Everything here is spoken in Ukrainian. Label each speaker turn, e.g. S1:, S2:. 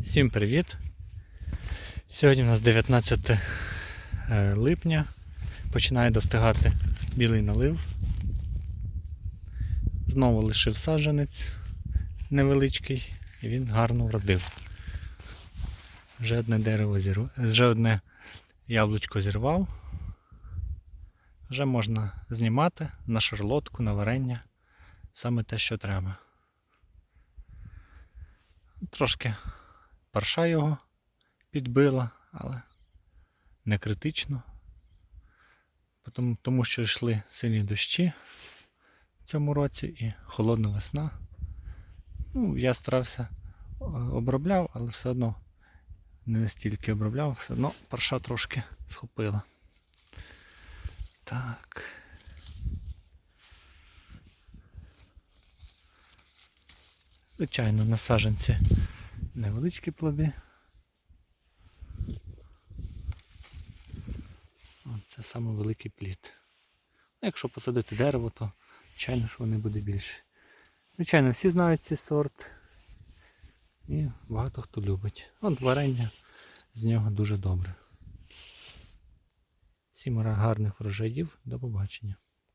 S1: Всім привіт! Сьогодні у нас 19 е, липня. Починає достигати білий налив. Знову лишив саджанець невеличкий і він гарно вродив. Вже одне дерево зірвав, вже одне яблучко зірвав. Вже можна знімати на шарлотку, на варення. Саме те, що треба. Трошки парша його підбила, але не критично. Тому, тому що йшли сильні дощі в цьому році і холодна весна. Ну, я старався е, обробляв, але все одно не настільки обробляв, все одно парша трошки схопила. Так. Звичайно, на саджанці невеличкі плоди. Це саме великий плід. Ну, Якщо посадити дерево, то звичайно, що вони буде більше. Звичайно, всі знають цей сорт. І багато хто любить. От варення з нього дуже добре. Всім гарних врожаїв. До побачення.